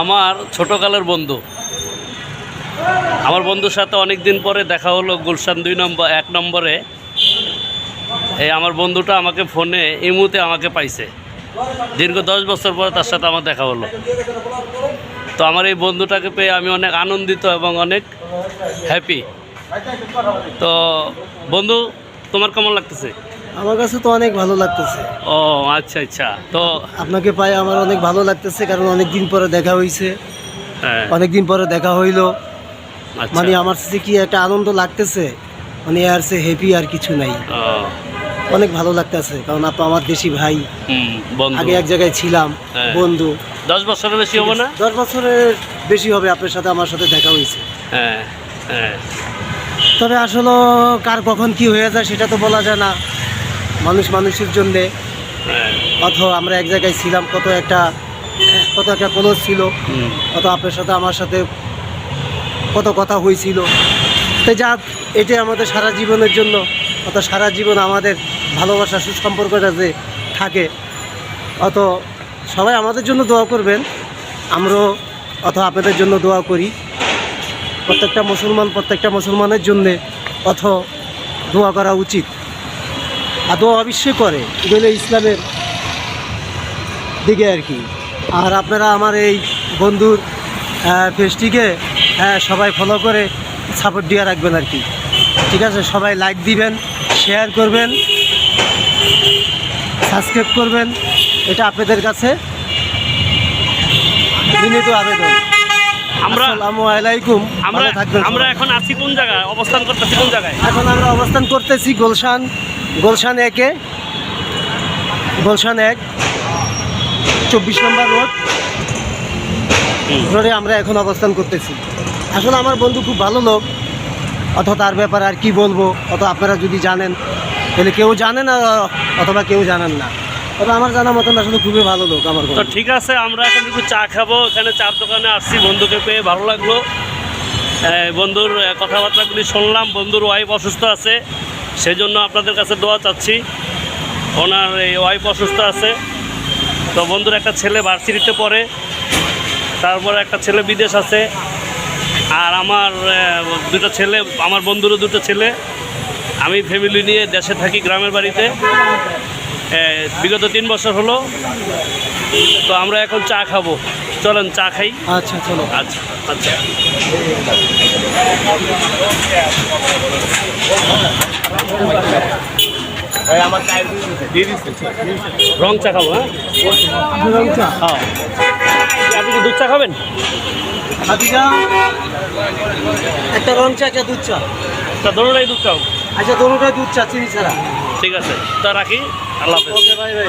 আমার ছোটকালের বন্ধু। আমার বন্ধুর সাথে অনেক দিন পরে দেখা হলো গুলশান দুই নম্বর, এক নম্বরে। এই আমার বন্ধুটা আমাকে ফোনে ইমুতে আমাকে পাইছে। দীর্ঘ দশ বছর পরে তার সাথে আমার দেখা হলো। তো আমার এই বন্ধুটাকে পেয়ে আমি অনেক আনন্দিত এবং অনেক হ্যাপি তো বন্ধু, তোমার কেমন লাগতেছে? আমার কাছে তো অনেক ভালো লাগতেছে। ও আচ্ছা আচ্ছা। তো আপনাকে পাই আমার অনেক ভালো লাগতেছে কারণ অনেক দিন পরে দেখা হয়েছে হ্যাঁ। অনেক দিন পরে দেখা হইল। আচ্ছা। মানে আমার সাথে কি একটা আনন্দ লাগতেছে? মানে আর সে হ্যাপি আর কিছু নাই। অনেক ভালো লাগতেছে কারণ আপনি আমার দেশি ভাই। আগে এক জায়গায় ছিলাম হ্যাঁ। বন্ধু। দশ বছরের বেশি হব না? দশ বছরের বেশি হবে আপনার সাথে আমার সাথে দেখা হয়েছে হ্যাঁ হ্যাঁ। তবে আসলে কার কখন কি হয়ে যায় সেটা তো বলা যায় না। মানুষ মানুষের জন্যে। হ্যাঁ। অথবা আমরা এক জায়গায় ছিলাম কত একটা কত একটা ক্লোজ ছিল। কত আপনার সাথে আমার সাথে কত কথা হয়েছিল। তো যা এটাই আমাদের সারা জীবনের জন্য। অত সারা জীবন আমাদের ভালোবাসা সুসম্পর্কটা যে থাকে। অত সবাই আমাদের জন্য দোয়া করবেন। আমরাও অত আপনাদের জন্য দোয়া করি। প্রত্যেকটা মুসলমান প্রত্যেকটা মুসলমানের জন্যে অথ দোয়া করা উচিত। দোয়া অবশ্যই করে। এগুলো ইসলামের দিকে আর কি। আর আপনারা আমার এই বন্ধুর পেজটিকে সবাই ফলো করে সাপোর্ট দিয়ে রাখবেন আর কি। ঠিক আছে? সবাই লাইক দিবেন শেয়ার করবেন সাবস্ক্রাইব করবেন। এটা আপনাদের কাছে বিনীত আবেদন। আমরা আসসালামু আলাইকুম। আমরা আমরা এখন আছি কোন জায়গায়? অবস্থান করতেছি কোন জায়গায়? এখন আমরা অবস্থান করতেছি গোলশান। গোলশান একে। গোলশান এক। চব্বিশ নম্বর রোড। রোডে আমরা এখন অবস্থান করতেছি। আসলে আমার বন্ধু খুব ভালো লোক। অথ তার ব্যাপারে আর কি বলব? অত আপনারা যদি জানেন তাহলে কেউ জানেন না অথবা কেউ জানেন না। তবে আমার জানা মতন আসলে খুবই ভালো লোক আমার তো ঠিক আছে আমরা এখন একটু চা খাব। এখানে চার দোকানে আসছি বন্ধুকে পেয়ে ভালো লাগল। বন্ধুর কথাবার্তাগুলি শুনলাম বন্ধুর ওয়াইফ অসুস্থ আছে সেই জন্য আপনাদের কাছে দোয়া চাচ্ছি। ওনার এই ওয়াইফ অসুস্থ আছে। তো বন্ধুর একটা ছেলে ভার্সিটিতে পড়ে তারপর একটা ছেলে বিদেশ আছে। আর আমার দুটো ছেলে আমার বন্ধুরও দুটো ছেলে। আমি ফ্যামিলি নিয়ে দেশে থাকি গ্রামের বাড়িতে। বিগত তিন বছর হলো। তো আমরা এখন চা খাব। চলেন চা খাই। আচ্ছা চলো। আচ্ছা আচ্ছা। রং চা খাব হ্যাঁ? হ্যাঁ। আপনি কি দুধ চা খাবেন? একটা রং চা একটা দুধ চা। তা ধরুন এই দুধ চাও আচ্ছা দোনোটাই দুধ চা চিনি ছাড়া। ঠিক আছে তা রাখি। আল্লাহ হাফেজ। Okay bye bye